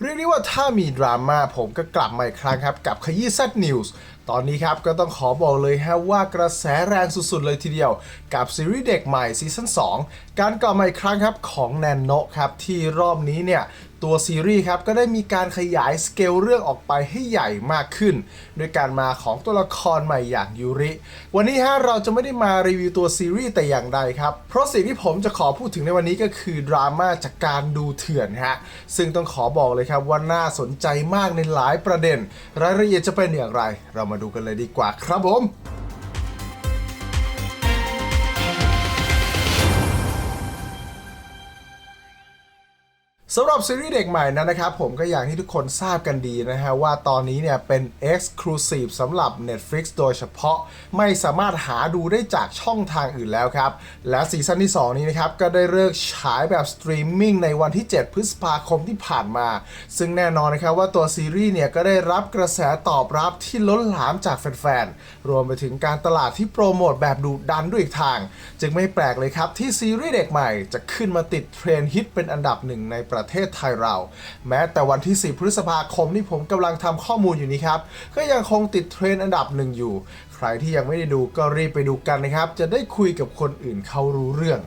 เรียกได้ว่าถ้ามีดราม่าผมก็กลับมาอีกครั้งครับกับขยี้ซัดนิวส์ตอนนี้ครับก็ต้องขอบอกเลยฮะว่ากระแสแรงสุดๆเลยทีเดียว กับซีรีส์เด็กใหม่ซีซั่น2 การกลับมาอีกครั้งครับของแนนโนะครับที่รอบนี้เนี่ย ตัวซีรีส์ครับก็ได้มีการขยายสเกลเรื่องออกไปให้ใหญ่มากขึ้นด้วยการมาของตัวละครใหม่อย่างยูริ วันนี้ฮะเราจะไม่ได้มารีวิวตัวซีรีส์แต่อย่างใดครับ เพราะสิ่งที่ผมจะขอพูดถึงในวันนี้ก็คือดราม่าจากการดูเถื่อนฮะซึ่งต้องขอบอกเลยครับว่าน่าสนใจมากในหลายประเด็น รายละเอียดจะเป็นอย่างไร เรามาดูกันเลยดีกว่าครับผม สำหรับซีรีส์เด็กใหม่นั้นนะครับ ผมก็อย่างที่ทุกคนทราบกันดีนะฮะ ว่าตอนนี้เนี่ยเป็น Exclusive สำหรับ Netflix โดยเฉพาะไม่สามารถหาดูได้จากช่องทางอื่นแล้วครับ และซีซั่นที่ 2 นี้นะครับ ก็ได้เลิกฉายแบบสตรีมมิ่งในวันที่ 7 พฤษภาคมที่ผ่านมา ซึ่งแน่นอนนะครับว่าตัวซีรีส์เนี่ยก็ได้รับกระแสตอบรับที่ล้นหลามจากแฟนๆรวมไปถึงการตลาดที่โปรโมทแบบดุดันด้วยอีกทาง จึงไม่แปลกเลยครับที่ซีรีส์เด็กใหม่จะขึ้นมาติดเทรนด์ฮิตเป็นอันดับหนึ่งในประเทศไทยเรา แม้แต่วันที่ 4 พฤษภาคมที่ผมกำลังทำข้อมูลอยู่นี้ครับ ก็ยังคงติดเทรนด์อันดับหนึ่งอยู่ ใครที่ยังไม่ได้ดูก็รีบไปดูกันนะครับ จะได้คุยกับคนอื่นเขารู้เรื่อง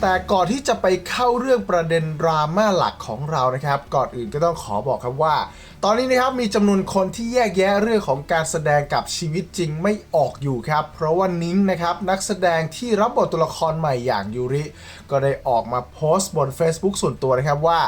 แต่ก่อนที่จะไปเข้าเรื่องประเด็นดราม่าหลักของเรานะครับ ก่อนอื่นก็ต้องขอบอกครับว่า ตอนนี้นะครับมีจำนวนคนที่แยกแยะเรื่องของการแสดงกับชีวิตจริงไม่ออกอยู่ครับ เพราะว่านิ้งนะครับนักแสดงที่รับบทตัวละครใหม่อย่างยูริ ก็ได้ออกมาโพสต์บน Facebook ส่วนตัวนะครับว่า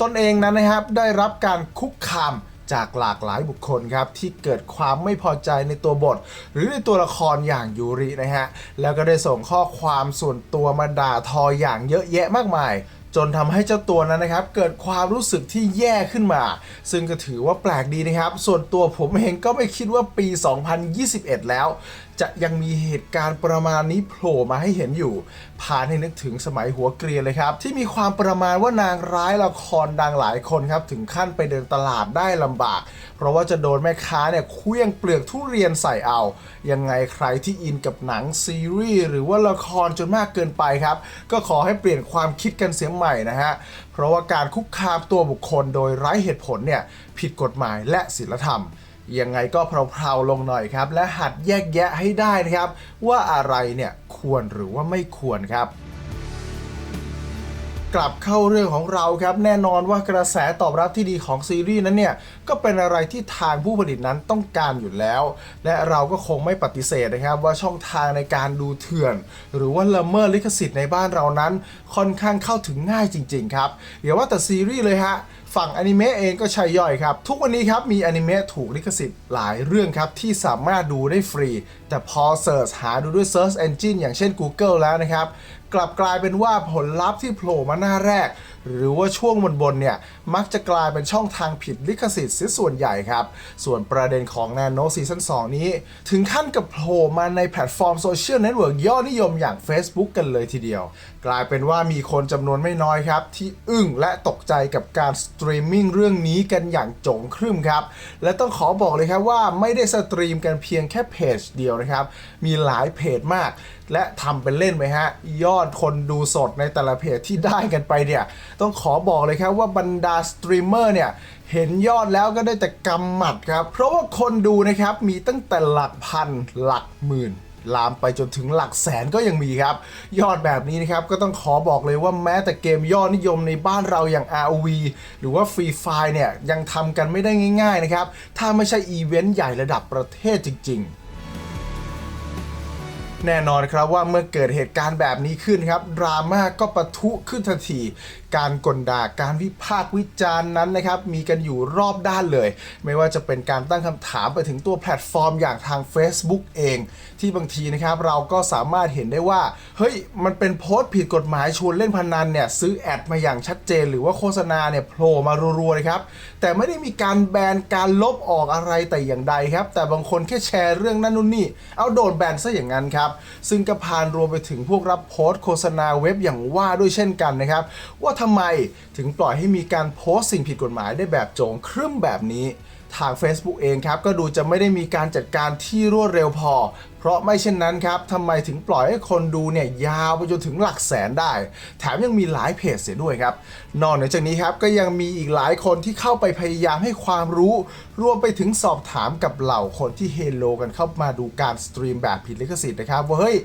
ตนเองนั้นนะครับได้รับการคุกคาม จากหลากหลายบุคคลครับที่เกิดความไม่พอใจในตัวบท หรือในตัวละครอย่างยูรินะฮะแล้วก็ได้ส่งข้อความส่วนตัวมาด่าทออย่างเยอะแยะมากมายจนทำให้เจ้าตัวนั้นนะครับ เกิดความรู้สึกที่แย่ขึ้นมา ซึ่งก็ถือว่าแปลกดีนะครับ ส่วนตัวผมเองก็ไม่คิดว่าปี 2021 แล้ว จะยังมีเหตุการณ์ประมาณนี้โผล่มาให้เห็นอยู่พานให้นึกถึงสมัยหัวเกรียนเลยครับ ที่มีความประมาณว่านางร้ายละครดังหลายคนครับ ถึงขั้นไปเดินตลาดได้ลำบาก เพราะว่าจะโดนแม่ค้าเนี่ยเคลี้ยงเปลือกทุเรียนใส่เอา ยังไงใครที่อินกับหนังซีรีส์หรือว่าละครจนมากเกินไปครับ ก็ขอให้เปลี่ยนความคิดกันเสียใหม่นะฮะเพราะว่าการคุกคามตัวบุคคลโดยไร้เหตุผลเนี่ยผิดกฎหมายและศีลธรรม ยังไงก็เพลาๆลงหน่อยครับ และหัดแยกแยะให้ได้นะครับ ว่าอะไรเนี่ยควรหรือว่าไม่ควรครับ กลับเข้าเรื่องของเราครับ แน่นอนว่ากระแสตอบรับที่ดีของซีรีส์นั้นเนี่ย ก็เป็นอะไรที่ทางผู้ผลิตนั้นต้องการอยู่แล้ว และเราก็คงไม่ปฏิเสธนะครับ ว่าช่องทางในการดูเถื่อน หรือว่าละเมิดลิขสิทธิ์ในบ้านเรานั้น ค่อนข้างเข้าถึงง่ายจริง ๆ ครับอย่าว่าแต่ซีรีส์เลยฮะฝั่งอนิเมะเองก็ใช่ย่อยครับ ทุกวันนี้ครับมีอนิเมะถูกลิขสิทธิ์หลายเรื่องครับที่สามารถดูได้ฟรี แต่พอเสิร์ชหาดูด้วย Search Engine อย่างเช่น Google แล้วนะครับ กลับกลายเป็นว่าผลลัพธ์ที่โผล่มาหน้าแรกหรือว่าช่วงบนๆเนี่ยมักจะกลายเป็นช่องทางผิดลิขสิทธิ์เสียส่วนใหญ่ครับ ส่วนประเด็นของ Nano Season 2นี้ ถึงขั้นกับโผล่มาในแพลตฟอร์มโซเชียลเน็ตเวิร์กยอดนิยมอย่าง Facebook กันเลยทีเดียว กลายเป็นว่ามีคนจำนวนไม่น้อยครับ ที่อึ้งและตกใจกับการสตรีมมิ่งเรื่องนี้กันอย่างโจงครึ่มครับ และต้องขอบอกเลยครับว่าไม่ได้สตรีมกันเพียงแค่เพจเดียวนะครับ มีหลายเพจมาก และทำเป็นเล่นไหมฮะยอดคนดูสดในแต่ละเพจที่ได้กันไปเนี่ยต้องขอบอกเลยครับว่าบรรดาสตรีมเมอร์เนี่ยเห็นยอดแล้วก็ได้แต่กำหมัดครับ เพราะว่าคนดูนะครับมีตั้งแต่หลักพันหลักหมื่นลามไปจนถึงหลักแสนก็ยังมีครับ ยอดแบบนี้นะครับ ก็ต้องขอบอกเลยว่าแม้แต่เกมยอดนิยมในบ้านเราอย่าง ROV หรือว่า Free Fire เนี่ย ยังทำกันไม่ได้ง่ายๆนะครับ ถ้าไม่ใช่อีเวนต์ใหญ่ระดับประเทศจริง ๆ แน่นอนครับว่าเมื่อเกิดเหตุการณ์แบบนี้ขึ้นครับดราม่าก็ปะทุขึ้นทันที การกลด่าการวิพากษ์วิจารณ์นั้นนะครับมีกันอยู่รอบด้านเลย ไม่ว่าจะเป็นการตั้งคำถามไปถึงตัวแพลตฟอร์มอย่างทาง Facebook เอง ที่บางทีนะครับเราก็สามารถเห็นได้ว่า เฮ้ย มันเป็นโพสต์ผิดกฎหมายชวนเล่นพนันเนี่ยซื้อแอดมาอย่างชัดเจน หรือว่าโฆษณาเนี่ยโผล่มารัวๆเลยครับแต่ไม่ได้มีการแบนการลบออกอะไรแต่อย่างใดครับแต่บางคนแค่แชร์เรื่องนั้นนู่นนี่เอาโดนแบนซะอย่างนั้นครับครับซึ่งก็พานรวมไปถึงพวกรับโพสต์โฆษณาเว็บอย่างว่าด้วยเช่นกันนะครับ ว่าทำไมถึงปล่อยให้มีการโพสต์สิ่งผิดกฎหมายได้แบบโจงครึ่มแบบนี้ทาง Facebook เองครับ ก็ดูจะไม่ได้มีการจัดการที่รวดเร็วพอ เพราะไม่เช่นนั้นครับทำไมถึงปล่อยให้คนดูเนี่ยยาวไปจนถึงหลักแสนได้ แถมยังมีหลายเพจเสียด้วยครับ นอกจากนี้ครับก็ยังมีอีกหลายคนที่เข้าไปพยายามให้ความรู้ รวมไปถึงสอบถามกับเหล่าคนที่เฮโลกันเข้ามาดูการสตรีมแบบผิดลิขสิทธิ์นะครับว่าเฮ้ย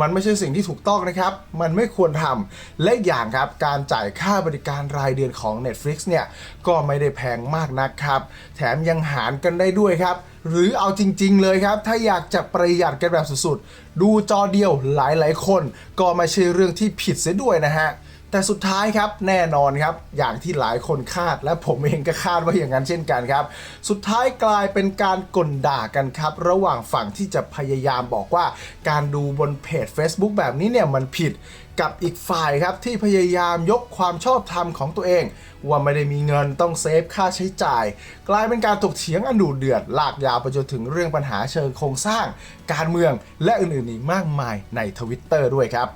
มันไม่ใช่สิ่งที่ถูกต้องนะครับ มันไม่ควรทำและอีกอย่างครับการจ่ายค่าบริการรายเดือนของ Netflix เนี่ยก็ไม่ได้แพงมากนักครับ แถมยังหารกันได้ด้วยครับ หรือเอาจริง ๆ เลยครับ ถ้าอยากจะประหยัดกันแบบสุดๆ ดูจอเดียวหลายๆ คน ก็ไม่ใช่เรื่องที่ผิดเสียด้วยนะฮะ แต่สุดท้ายครับแน่นอนครับ อย่างที่หลายคนคาดและผมเองก็คาดว่าอย่างนั้นเช่นกันครับ สุดท้ายกลายเป็นการกลด่ากันครับ ระหว่างฝั่งที่จะพยายามบอกว่า การดูบนเพจ Facebook แบบนี้เนี่ยมันผิดกับอีกฝ่ายครับที่พยายามยกความชอบธรรมของตัวเอง ว่าไม่ได้มีเงินต้องเซฟค่าใช้จ่าย กลายเป็นการถกเถียงอันดุเดือด ลากยาวไปจนถึงเรื่องปัญหาเชิงโครงสร้าง การเมืองและอื่นๆอีกมากมายในทวิตเตอร์ด้วยครับ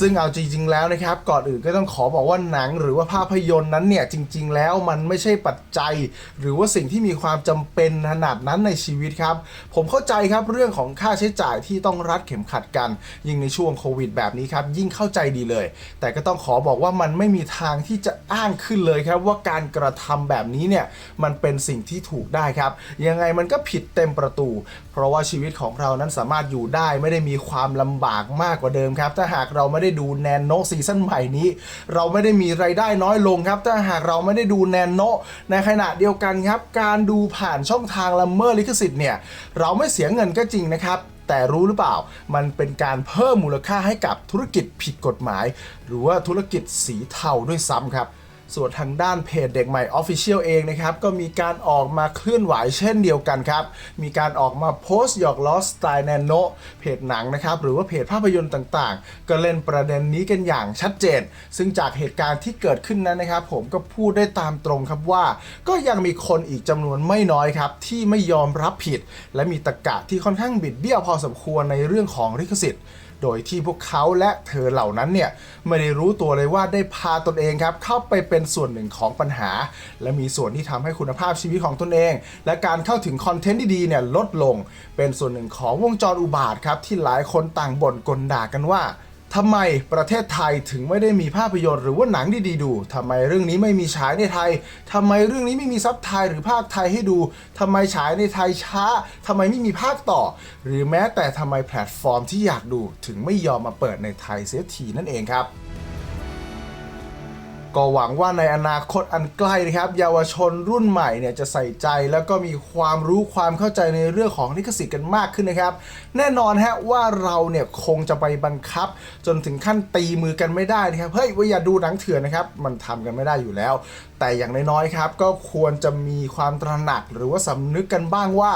ซึ่งเอาจริงๆแล้วนะครับ ก่อนอื่นก็ต้องขอบอกว่าหนังหรือว่าภาพยนตร์นั้นเนี่ยจริง ๆ แล้วมันไม่ใช่ปัจจัย หรือว่าสิ่งที่มีความจำเป็นขนาดนั้นในชีวิตครับ ผมเข้าใจครับเรื่องของค่าใช้จ่ายที่ต้องรัดเข็มขัดกัน ยิ่งในช่วงโควิดแบบนี้ครับยิ่งเข้าใจดีเลย แต่ก็ต้องขอบอกว่ามันไม่มีทางที่จะอ้างขึ้นเลยครับ ว่าการกระทำแบบนี้เนี่ยมันเป็นสิ่งที่ถูกได้ครับ ยังไงมันก็ผิดเต็มประตู เพราะว่าชีวิตของเรานั้นสามารถอยู่ได้ไม่ได้มีความลำบากมากกว่าเดิมครับ ถ้าหากเราไม่ได้ดูแนนโนซีซั่นใหม่นี้ เราไม่ได้มีไรายได้น้อยลงครับถ้าหากเราไม่ได้ดูแนนโนในขณะเดียวกันครับ การดูผ่านช่องทางละเมิดลิขสิทธิ์เนี่ยเราไม่เสียเงินก็จริงนะครับแต่รู้หรือเปล่า มันเป็นการเพิ่มมูลค่าให้กับธุรกิจผิดกฎหมาย หรือว่าธุรกิจสีเทาด้วยซ้ำครับ ส่วนทางด้านเพจเด็กใหม่ Official เองนะครับก็มีการออกมาเคลื่อนไหวเช่นเดียวกันครับมีการออกมาโพสต์หยอกล้อสไตล์แนนโนเพจหนังนะครับหรือว่าเพจภาพยนตร์ต่างๆ ก็เล่นประเด็นนี้กันอย่างชัดเจน ซึ่งจากเหตุการณ์ที่เกิดขึ้นนั้นนะครับ ผมก็พูดได้ตามตรงครับว่า ก็ยังมีคนอีกจำนวนไม่น้อยครับที่ไม่ยอมรับผิด และมีตะกะที่ค่อนข้างบิดเบี้ยวพอสมควรในเรื่องของลิขสิทธิ์ โดยที่พวกเขาและเธอเหล่านั้นเนี่ยไม่ได้รู้ตัวเลยว่าได้พาตนเองครับเข้าไปเป็นส่วนหนึ่งของปัญหา และมีส่วนที่ทำให้คุณภาพชีวิตของตนเอง และการเข้าถึงคอนเทนต์ดีๆเนี่ยลดลง เป็นส่วนหนึ่งของวงจรอุบาทครับที่หลายคนต่างบ่นกลด่ากันว่า ทำไมประเทศไทยถึงไม่ได้มีภาพยนตร์หรือว่าหนังดีๆดูทำไมเรื่องนี้ไม่มีฉายในไทยทำไมเรื่องนี้ไม่มีซับไทยหรือภาคไทยให้ดูทำไมฉายในไทยช้าทำไมไม่มีภาคต่อ หรือแม้แต่ทำไมแพลตฟอร์มที่อยากดูถึงไม่ยอมมาเปิดในไทยเสียทีนั่นเองครับ ก็หวังว่าในอนาคตอันใกล้นะครับ เยาวชนรุ่นใหม่เนี่ยจะใส่ใจแล้วก็มีความรู้ความเข้าใจในเรื่องของลิขสิทธิ์กันมากขึ้นนะครับ แน่นอนฮะว่าเราเนี่ยคงจะไปบังคับ จนถึงขั้นตีมือกันไม่ได้นะครับเฮ้ยว่าอย่าดูหนังเถื่อนนะครับ มันทำกันไม่ได้อยู่แล้ว แต่อย่างน้อยๆครับ ก็ควรจะมีความตระหนักหรือว่าสำนึกกันบ้างว่า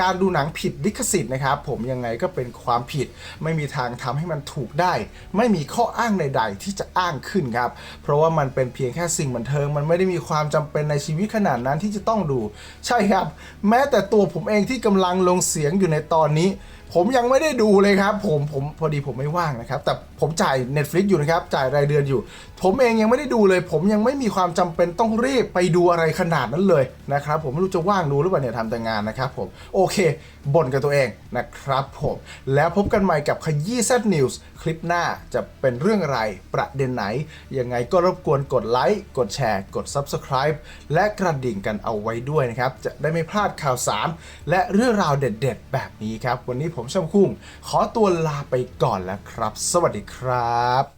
การดูหนังผิดลิขสิทธิ์นะครับผมยังไงก็เป็นความผิด ไม่มีทางทำให้มันถูกได้ ไม่มีข้ออ้างใด ๆ ที่จะอ้างขึ้นครับเพราะว่ามันเป็นเพียงแค่สิ่งบันเทิง มันไม่ได้มีความจำเป็นในชีวิตขนาดนั้นที่จะต้องดู ใช่ครับ แม้แต่ตัวผมเองที่กำลังลงเสียงอยู่ในตอนนี้ ผมยังไม่ได้ดูเลยครับ ผมผมพอดีผมไม่ว่างนะครับ แต่ผมจ่าย Netflix อยู่นะครับ จ่ายรายเดือนอยู่ ผมเองยังไม่ได้ดูเลย ผมยังไม่มีความจำเป็นต้องรีบไปดูอะไรขนาดนั้นเลยนะครับ ผมไม่รู้จะว่างดูหรือเปล่าเนี่ยทำแต่งานนะครับผมโอเคบ่นกับตัวเองนะครับผมแล้วพบกันใหม่กับขยี้ Z News คลิปหน้าจะเป็นเรื่องอะไรประเด็นไหน ยังไงก็รบกวนกดไลค์กดแชร์ กด Subscribe และกระดิ่งกันเอาไว้ด้วยนะครับจะได้ไม่พลาดข่าวสารและเรื่องราวเด็ด ๆ แบบนี้ครับวันนี้ผมช่ำคุ้งขอตัวลาไปก่อนแล้วครับ สวัสดีครับ